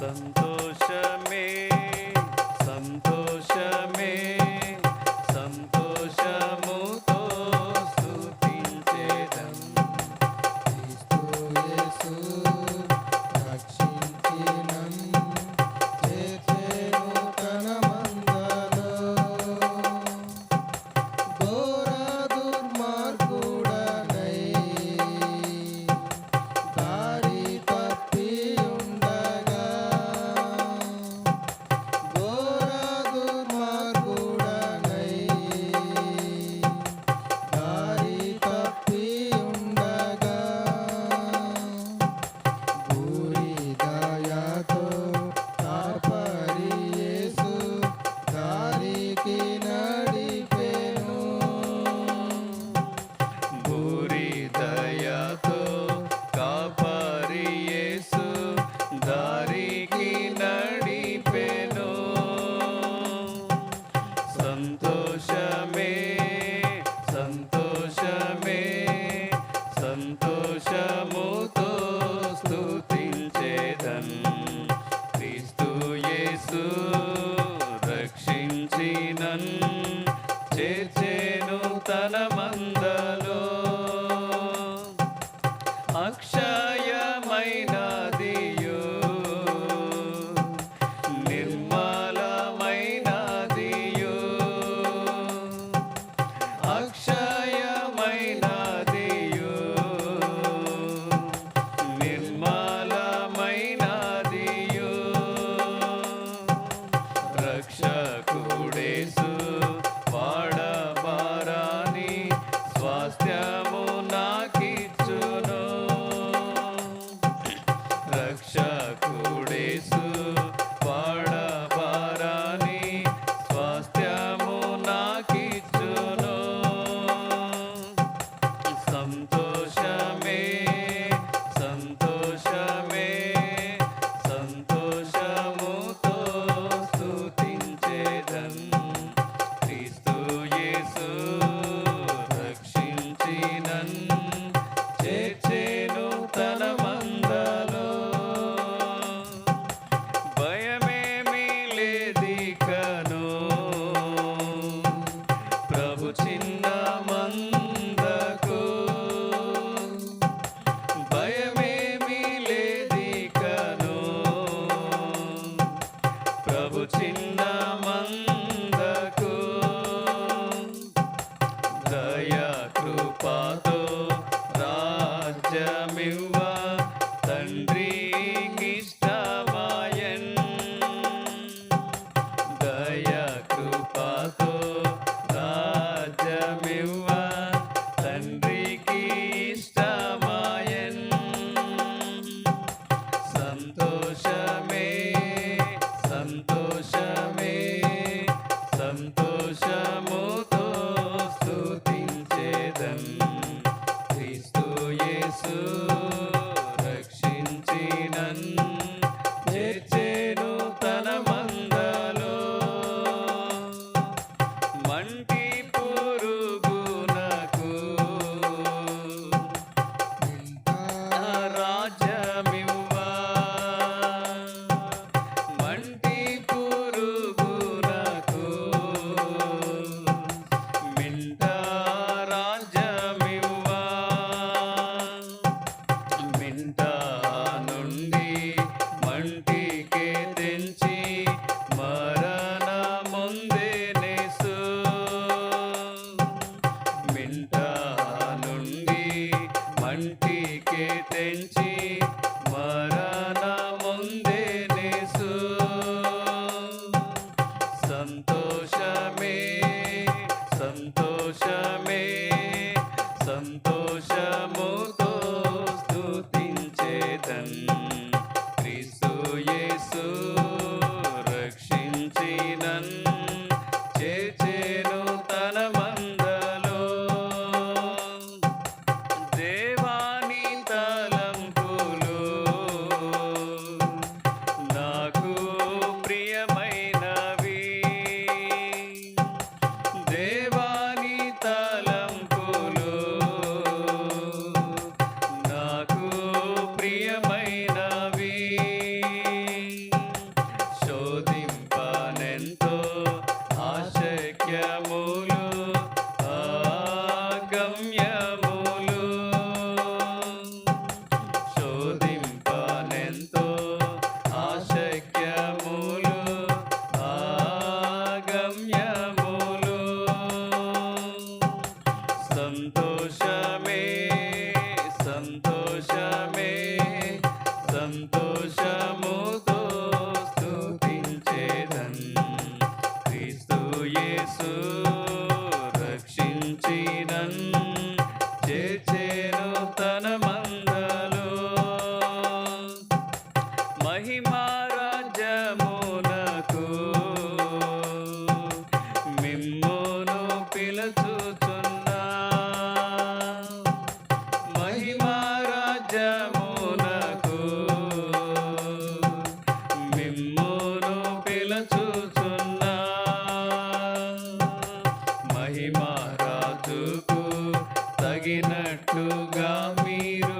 சந்தோஷமே హర్షముతో స్థుతించేదన్ క్రీస్తు యేసు రక్షించినన్. చేర్చేను తన మందలో. అక్ష రాజ్యమివ్వ తండ్రి కంటికి తెంచి రాజ్యమునకు మిమ్మును పిలుచుచున్నా. మహిమా రాజుకు తగినట్టుగా మీరు